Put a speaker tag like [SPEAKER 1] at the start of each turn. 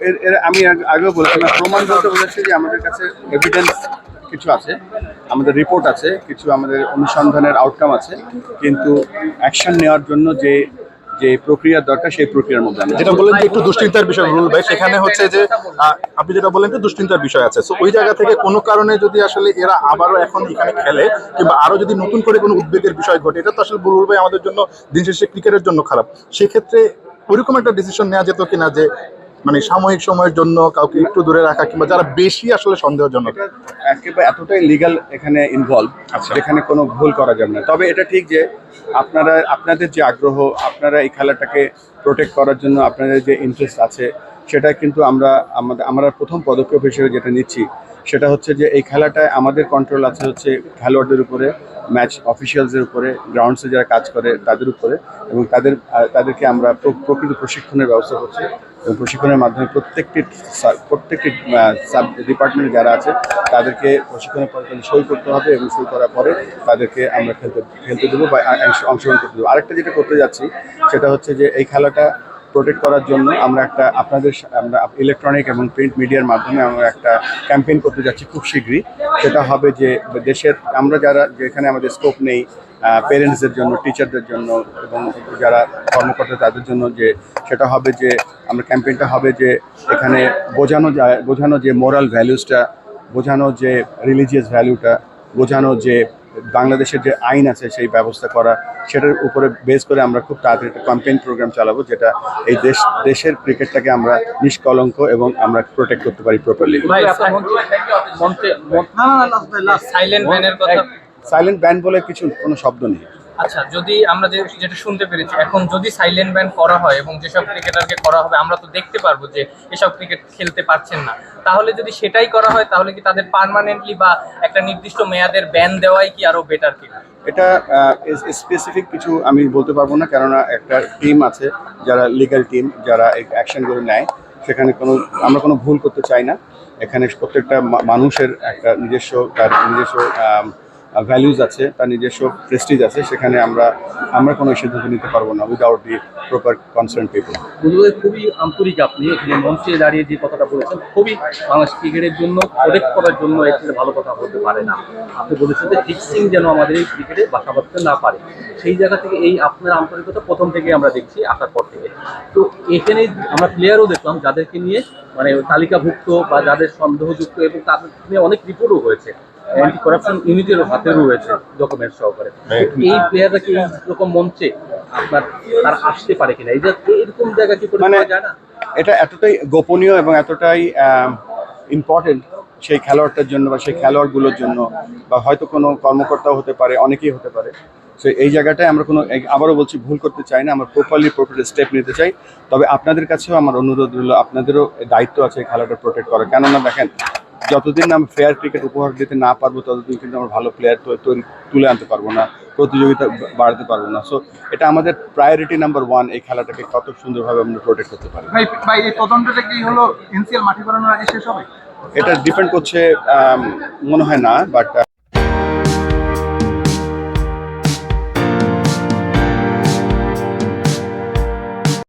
[SPEAKER 1] এর- এর আমি আগ- আগেও বলেছিলাম প্রমাণ বলতে বলেছি যে আমাদের কাছে এভিডেন্স কিছু আছে আমাদের রিপোর্ট আছে কিছু আমাদের অনুসন্ধানের আউটকাম আছে কিন্তু অ্যাকশন নেওয়ার জন্য যে যে প্রক্রিয়া দরকার সেই প্রক্রিয়ার মধ্যে আমরা
[SPEAKER 2] যেটা বললেন যে একটু দুশ্চিন্তার বিষয় রুল ভাই সেখানে হচ্ছে যে আপনি যেটা বললেন যে দুশ্চিন্তার বিষয় আছে। সো ওই জায়গা থেকে কোনো কারণে যদি আসলে এরা আবারও এখন এখানে খেলে কিংবা আরও যদি নতুন করে কোনো উদ্বেগের বিষয় ঘটে এটা তো আসলে রুল ভাই আমাদের জন্য দিন শেষে ক্রিকেটের জন্য খারাপ। সেক্ষেত্রে ওইরকম একটা ডিসিশন নেওয়া যেত কিনা যে মানে সাময়িক সময়ের জন্য কাউকে একটু দূরে রাখা কিংবা যারা বেশি আসলে সন্দেহজনক।
[SPEAKER 1] একেবারে এতটাই লিগ্যাল এখানে ইনভলভ
[SPEAKER 2] আচ্ছা।
[SPEAKER 1] যেখানে কোনো ভুল করা যাবে না। তবে এটা ঠিক যে আপনারা আপনাদের যে আগ্রহ আপনারা এই খেলাটাকে প্রোটেক্ট করার জন্য আপনাদের যে ইন্টারেস্ট আছে সেটা কিন্তু আমরা আমাদের আমরা প্রথম পদক্ষেপ হিসেবে যেটা নিচ্ছি সেটা হচ্ছে যে এই খেলাটায় আমাদের কন্ট্রোল আছে হচ্ছে খেলোয়াড়দের উপরে। ম্যাচ অফিসিয়ালসদের উপরে গ্রাউন্ডসে যারা কাজ করে তাদের উপরে এবং তাদের তাদেরকে আমরা প্রকৃত প্রশিক্ষণের ব্যবস্থা করছি এবং প্রশিক্ষণের মাধ্যমে প্রত্যেকটি প্রত্যেকটি সাব ডিপার্টমেন্ট যারা আছে তাদেরকে প্রশিক্ষণের পরে সই করতে হবে এবং সই করার পরে তাদেরকে আমরা খেলতে খেলতে দেবো বা অংশগ্রহণ করতে দেবো। আরেকটা যেটা করতে যাচ্ছি সেটা হচ্ছে যে এই খেলাটা প্রোটেক্ট করার জন্য আমরা একটা আপনাদের আমরা ইলেকট্রনিক এবং প্রিন্ট মিডিয়ার মাধ্যমে আমরা একটা ক্যাম্পেইন করতে যাচ্ছি খুব শীঘ্রই। সেটা হবে যে দেশের, আমরা যারা, যেখানে আমাদের স্কোপ নেই পেরেন্টসদের জন্য টিচারদের জন্য এবং যারা কর্মকর্তা তাদের জন্য যে, সেটা হবে যে, আমরা ক্যাম্পেইনটা হবে যে, এখানে বোঝানো যায়, বোঝানো যে মোরাল ভ্যালুসটা বোঝানো যে রিলিজিয়াস ভ্যালুটা বোঝানো যে বাংলাদেশের যে আইন আছে সেই ব্যবস্থা করা সেটার উপরে বেস করে আমরা খুব তাড়াতাড়ি একটা ক্যাম্পেইন প্রোগ্রাম চালাবো যেটা এই দেশ দেশের ক্রিকেটটাকে আমরা নিষ্কলঙ্ক এবং আমরা প্রোটেক্ট করতে পারি properly
[SPEAKER 3] silent ban
[SPEAKER 1] silent band বলে কিছু কোনো শব্দ নেই।
[SPEAKER 3] আচ্ছা যদি আমরা যে যেটা শুনতে পেরেছি, এখন যদি সাইলেন্ট ব্যান করা হয় এবং যেসব ক্রিকেটারকে করা হবে, আমরা তো দেখতে পারব যে এসব ক্রিকেট খেলতে পারছেন না। তাহলে যদি সেটাই করা হয়, তাহলে কি তাদের পার্মানেন্টলি বা একটা নির্দিষ্ট মেয়াদের ব্যান দেওয়াই কি আরও বেটার কি
[SPEAKER 1] এটা স্পেসিফিক কিছু আমি বলতে পারব না, কেননা একটা টিম আছে, যারা লিগ্যাল টিম যারা অ্যাকশনগুলো নেয়, সেখানে কোনো আমরা কোনো ভুল করতে চাই না। এখানে প্রত্যেকটা মানুষের একটা নিজস্ব তার নিজস্ব ভ্যালুজ আছে, তার নিজস্ব প্রেস্টিজ আছে, সেখানে আমরা আমরা কোনো সিদ্ধান্ত নিতে পারব না without the proper concern people
[SPEAKER 4] খুবই আন্তরিক আপনি। এখানে মঞ্চে দাঁড়িয়ে যে কথাটা বলেছেন, খুবই বাংলাদেশ ক্রিকেটের জন্য প্রোটেক্ট করার জন্য থেকে ভালো কথা বলতে পারে না। আপনি বলেছেন যে ফিক্সিং যেন আমাদের এই ক্রিকেটে বাসা না পারে। সেই জায়গা থেকে এই আপনার আন্তরিকতা প্রথম থেকে আমরা দেখছি, আসার পর থেকে। তো এখানে আমরা প্লেয়ারও দেখলাম, যাদেরকে নিয়ে মানে তালিকাভুক্ত বা যাদের সন্দেহযুক্ত এবং তাদের নিয়ে অনেক রিপোর্টও হয়েছে। অ্যান্টি করাপশন ইউনিটের হাতে রয়েছে ডকুমেন্ট সহকারে। এই প্লেয়াররা কি এইরকম মঞ্চে আপনার তারা আসতে পারে কিনা? এই যে এরকম জায়গা কি
[SPEAKER 1] মানে- এটা এতটাই গোপনীয় এবং এতটাই ইম্পর্টেন্ট সেই খেলোয়াড়টার জন্য বা সেই খেলোয়াড়গুলোর জন্য বা হয়তো কোনো কর্মকর্তাও হতে পারে অনেকেই হতে পারে। সো এই জায়গাটায় আমরা কোনো আবারও বলছি ভুল করতে চাই না আমরা প্রপারলি প্রপার স্টেপ নিতে চাই। তবে আপনাদের কাছেও আমার অনুরোধ রইল আপনাদেরও দায়িত্ব আছে এই খেলাটা প্রোটেক্ট করা কেননা দেখেন যতদিন আমি ফেয়ার ক্রিকেট উপহার দিতে না পারব ততদিন কিন্তু আমরা ভালো প্লেয়ার তৈরি তুলে আনতে পারব না প্রতিযোগিতা বাড়াতে পারব না। সো এটা আমাদের প্রায়োরিটি নাম্বার ওয়ান এই খেলাটাকে কত সুন্দরভাবে আমরা প্রোটেক্ট করতে পারি।
[SPEAKER 5] ভাই ভাই এই তদন্তটা কি হলো এনসিএল মাঠে করানোর আগে শেষ হবে?
[SPEAKER 1] এটা ডিপেন্ড করছে মনে হয় না বাট